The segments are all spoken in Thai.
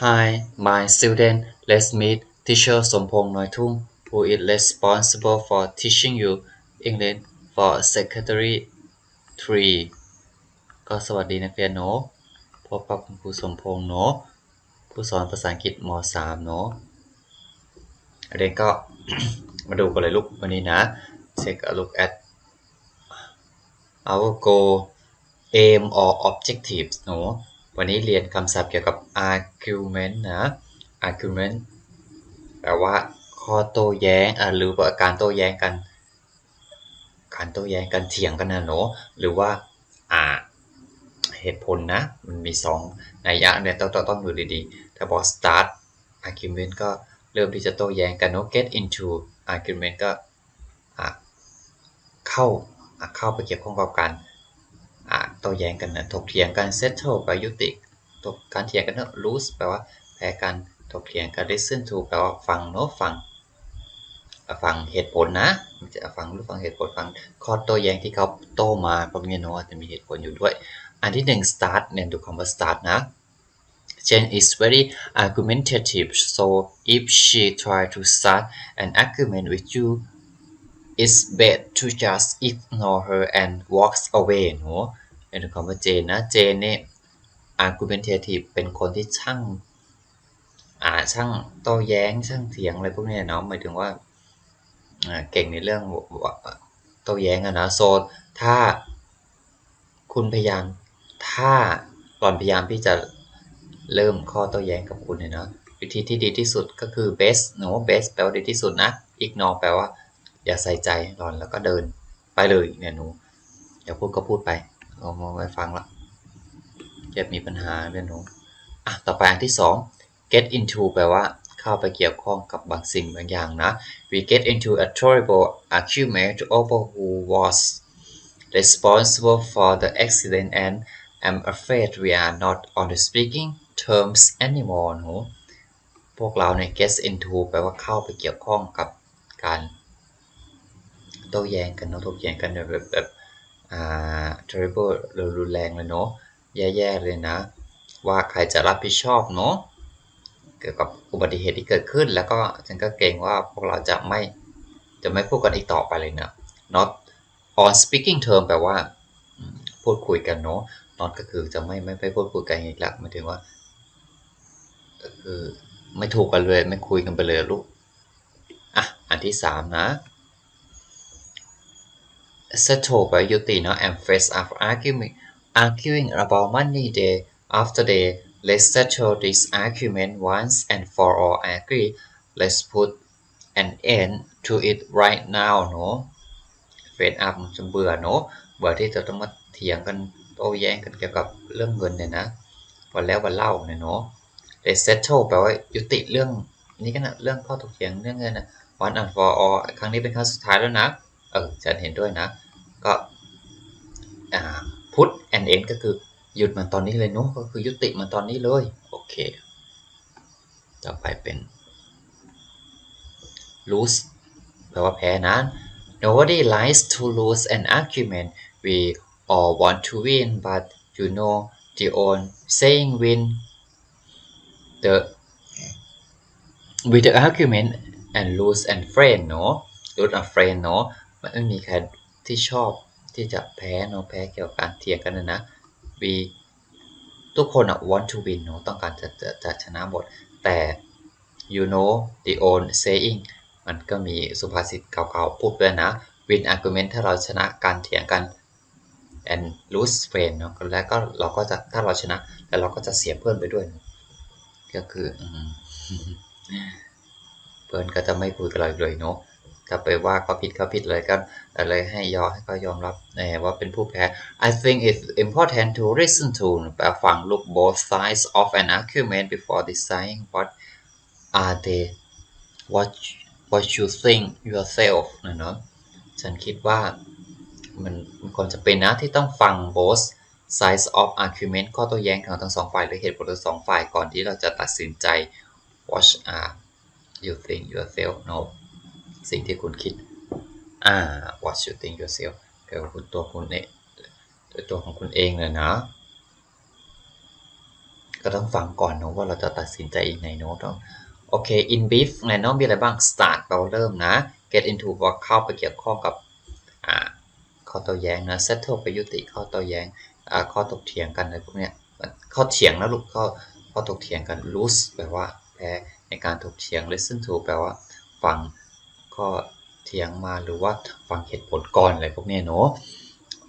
Hi, my student. Let's meet teacher Sompong Noitung, who is responsible for teaching you English for secondary 3ก็สวัสดีนักเรียนเนาะพบกับคุณครูสมพงษ์เนาะผู้สอนภาษาอังกฤษม .3 เนาะเรียนก็มาดูกันเลยลูกวันนี้นะ take a look at our goal aim or objectives เนาะ วันนี้เรียนคำศัพท์เกี่ยวกับ argument นะ argument แปลว่าข้อโต้แย้งหรือว่าการโต้แย้งกัน การโต้แย้งกันเถียงกันนะเนาะหรือว่าอ่าเหตุผลนะ มันมีสองนัยยะเนี่ยต้องต้องต้องดูดีๆ ถ้าบอก start argument ก็เริ่มที่จะโต้แย้งกันเนาะ get into argument ก็เข้าเข้าไปเกี่ยวข้องกับการ โต้แย้งกันนะถกเถียงกัน settle แปลยุติถกการเถียงกันเนาะ lose แปลว่าแพ้กันถกเถียงกัน listen to แปลว่าฟังเนาะฟังฟังเหตุผลนะมันจะฟังหรู้ฟังเหตุผลฟังข้อโต้แย้งที่เขาโต้มาพวกนี้เนาะจะมีเหตุผลอยู่ด้วย อันที่หนึ่ง start เนี่ยดูคำว่า start นะ Jane is very argumentative so if she try to start an argument with you it's best to just ignore her and walks away เนาะ เนี่ยดูคำว่า Jane นะ Jane เนี่ย argumentative เป็นคนที่ช่างอ่าช่างโต้แย้งช่างเถียงอะไรพวกนี้เนาะหมายถึงว่าเก่งในเรื่องโต้แย้งอะนะโซถ้าคุณพยายามถ้าก่อนพยายามที่จะเริ่มข้อโต้แย้งกับคุณเนี่ยนะวิธีที่ดีที่สุดก็คือ best เนา best แปลว่าดีที่สุดนะ ignore แปลว่า อย่าใส่ใจหลอนแล้วก็เดินไปเลยเนี่ยหนูอย่าพูดก็พูดไป เรามองไปฟังละจะมีปัญหาเรื่องหนูอะต่อไปอันที่สอง get into แปลว่าเข้าไปเกี่ยวข้องกับบางสิ่งบางอย่างนะ we get into a terrible argument over who was responsible for the accident and I'm afraid we are not on the speaking terms anymore หนูพวกเราเนี่ย get into แปลว่าเข้าไปเกี่ยวข้องกับการโต้แย้งกันเนาะถกแย้งกันแบบแบบ อ่า terrible รุนแรงเลยเนาะแย่ๆเลยนะ ว่าใครจะรับผิดชอบเนาะเกี่ยวกับอุบัติเหตุที่เกิดขึ้น แล้วก็ฉันก็เกรงว่าพวกเราจะไม่จะไม่พูดกันอีกต่อไปเลยเนาะ not on speaking term แปลว่าพูดคุยกันเนาะ not ก็คือจะไม่ไม่ไปพูดคุยกันอีกแล้วหมายถึงว่าก็คือไม่ถูกกันเลยไม่คุยกันไปเลยลูกอะอันที่สามนะ settle แปลยุติเนาะ and face of arguing arguing about money day after day let's settle this argument once and for all agree let's put an end to it right now เนาะ face up จะเบื่อเนาะเบื่อที่จะต้องมาเถียงกันโต้แย้งกันเกี่ยวกับเรื่องเงินเนี่ยนะวันแล้ววันเล่าเนี่ยเนาะ let's settle แปลว่ายุติเรื่องนี้กันนะเรื่องข้อถกเถียงเรื่องเงินนะ one and for all ครั้งนี้เป็นครั้งสุดท้ายแล้วนะ เออฉันเห็นด้วยนะ ก็อ่า put an end ก็คือหยุดมันตอนนี้เลยเนาะก็คือยุติมันตอนนี้เลย โอเค ต่อไปเป็น lose แปลว่าแพ้นะ nobody likes to lose an argument we all want to win but you know the old saying win the with the argument and lose and friend เนาะ lose a friend เนาะ มันไม่มีใครที่ชอบที่จะแพ้เนาะแพ้เกี่ยวกับการเถียงกันนะนะ we ทุกคนอะ want to win เนาะต้องการจะจะจะชนะหมด แต่ you know the old saying มันก็มีสุภาษิตเก่าๆพูดด้วยนะ win argument ถ้าเราชนะการเถียงกัน and lose friend เนาะแล้วก็เราก็จะถ้าเราชนะ แล้วเราก็จะเสียเพื่อนไปด้วย ก็คือเพื่อนก็จะไม่คุยกับเราเลยเนาะ ถ้าไปว่าเขาผิดเขาผิดเลยก็อะไรให้ยอมให้เขายอมรับว่าเป็นผู้แพ้ I think it's important to listen to แปลฟัง look both sides of an argument before deciding what are they what what you think yourself นะเนาะฉันคิดว่ามันมันควรจะเป็นนะที่ต้องฟัง both sides of argument ข้อโต้แย้งของทั้งสองฝ่ายหรือเหตุผลทั้งสองฝ่ายก่อนที่เราจะตัดสินใจ what are you think yourself no สิ่งที่คุณคิดอ่า what you think yourself แปลว่าคุณตัวคุณเองตัวของคุณเองเลยนะก็ต้องฟังก่อนเนาะว่าเราจะตัดสินใจอีกไหนเนาะต้องโอเค in brief ไงเนาะมีอะไรบ้าง start เราเริ่มนะ get into ว่าเข้าไปเกี่ยวข้องกับอ่าข้อโต้แย้งนะ settle ไปยุติข้อโต้แย้งอ่าข้อถกเถียงกันอะไรพวกเนี้ยข้อเถียงนะลูกข้อข้อถกเถียงกัน lose แปลว่าแพ้ในการถกเถียง listen to แปลว่าฟัง ข้อเถียงมาหรือว่าฟังเหตุผลก่อนอะไรพวกนี้เนาะ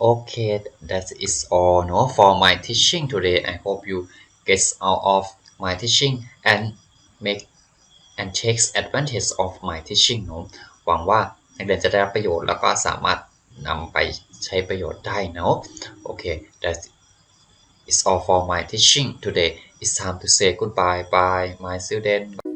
Okay, that is all no for my teaching today. I hope you get out of my teaching and make and takes advantage of my teaching เนอะหวังว่านักเรียนจะได้รับประโยชน์แล้วก็สามารถนำไปใช้ประโยชน์ได้เนอะโอเค that is all for my teaching today. It's time to say goodbye. Bye, my student.